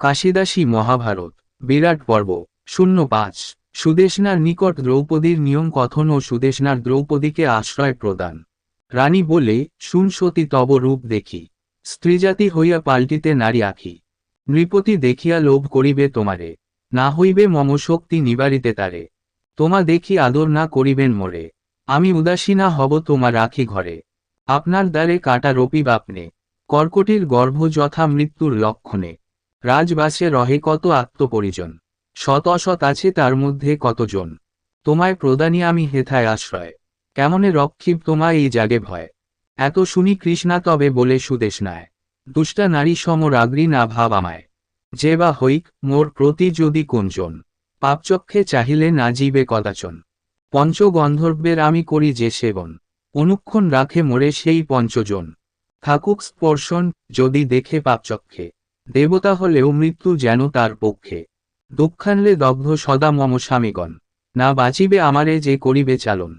কাশিদাসী মহাভারত, বিরাট পর্ব, শূন্য পাঁচ। সুদেশনার নিকট দ্রৌপদীর নিয়ম কথন ও সুদেশনার দ্রৌপদীকে আশ্রয় প্রদান। রানী বলে, শুন সতী, তব রূপ দেখি। স্ত্রীজাতি হইয়া পাল্টিতে নারী আখি। নৃপতি দেখিয়া লোভ করিবে তোমারে। না হইবে মম শক্তি নিবারিতে তারে। তোমা দেখি আদর না করিবেন মোরে। আমি উদাসীনা হব তোমার রাখি ঘরে। আপনার দ্বারে কাটা রপি বাপনে। কর্কটির গর্ভ যথা মৃত্যুর লক্ষণে। রাজবাসে রহে কত আত্মপরিজন। শত অসৎ আছে তার মধ্যে কতজন। তোমায় প্রদানী আমি হেথায় আশ্রয়। কেমনে রক্ষিব তোমায় এই জাগে ভয়। এত শুনি কৃষ্ণা তবে বলে সুদেশ নায়। দুষ্টা নারী সম রাগ্রী না ভাব আমায়। যে বা হইক, মোর প্রতি যদি কোনজন পাপচক্ষে চাহিলে না জীবে কদাচন। পঞ্চগন্ধর্বের আমি করি যে সেবন। অনুক্ষণ রাখে মোরে সেই পঞ্চজন। থাকুক স্পর্শন, যদি দেখে পাপচক্ষে। দেবতা হলেও মৃত্যু যেন তার পক্ষে। দুঃখানলে দগ্ধ সদা মম স্বামীগণ, না বাঁচিবে আমারে যে করিবে চালন।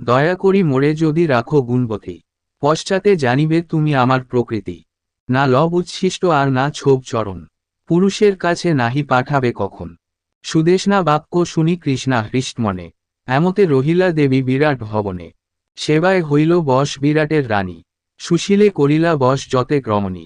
দয়া করি মোরে যদি রাখো গুণবতী, পশ্চাতে জানিবে তুমি আমার প্রকৃতি। না লব উচ্ছিষ্ট আর না ছোপ চরণ, পুরুষের কাছে নাহি পাঠাবে কখন। সুদেশনা বাক্য শুনি কৃষ্ণা হৃষ্টমনে এমতে রহিলা দেবী বিরাট ভবনে। সেবায় হইল বশ বিরাটের রানী, সুশীলে করিলা বশ যতে ক্রমণী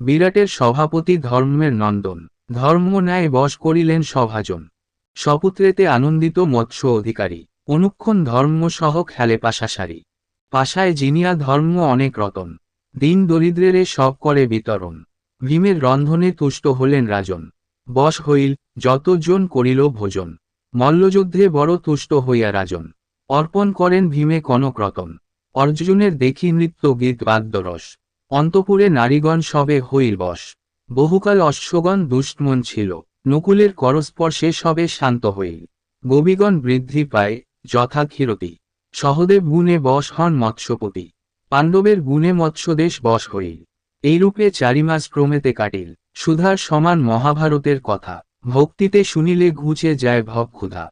বিরাটের সভাপতি ধর্মের নন্দন। ধর্ম ন্যায় বশ করিলেন সভাজন। সপুত্রেতে আনন্দিত মৎস্য অধিকারী। অনুক্ষণ ধর্ম সহ খেলে পাশাসারি পাশায় জিনিয়া ধর্ম অনেক রতন। দিন দরিদ্রেরে সব করে বিতরণ। ভীমের রন্ধনে তুষ্ট হলেন রাজন। বশ হইল, যতজন করিল ভোজন। মল্লযুদ্ধে বড় তুষ্ট হইয়া রাজন। অর্পণ করেন ভীমে কনক রতন। অর্জুনের দেখি নৃত্য গীত বাদ্যরস। অন্তপুরে নারীগণ সবে হইল বশ বহুকাল অশ্বগণ দুষ্টমন ছিল। নকুলের করস্পর্শে সবে শান্ত হইল। গোবিগণ বৃদ্ধি পায় যথা ক্ষীরতি সহদেব গুণে বশ হন মৎস্যপতি। পাণ্ডবের গুণে মৎস্যদেশ বশ হইল। এইরূপে চারিমাস ক্রমেতে কাটিল। সুধার সমান মহাভারতের কথা। ভক্তিতে শুনিলে ঘুচে যায় ভব ক্ষুধা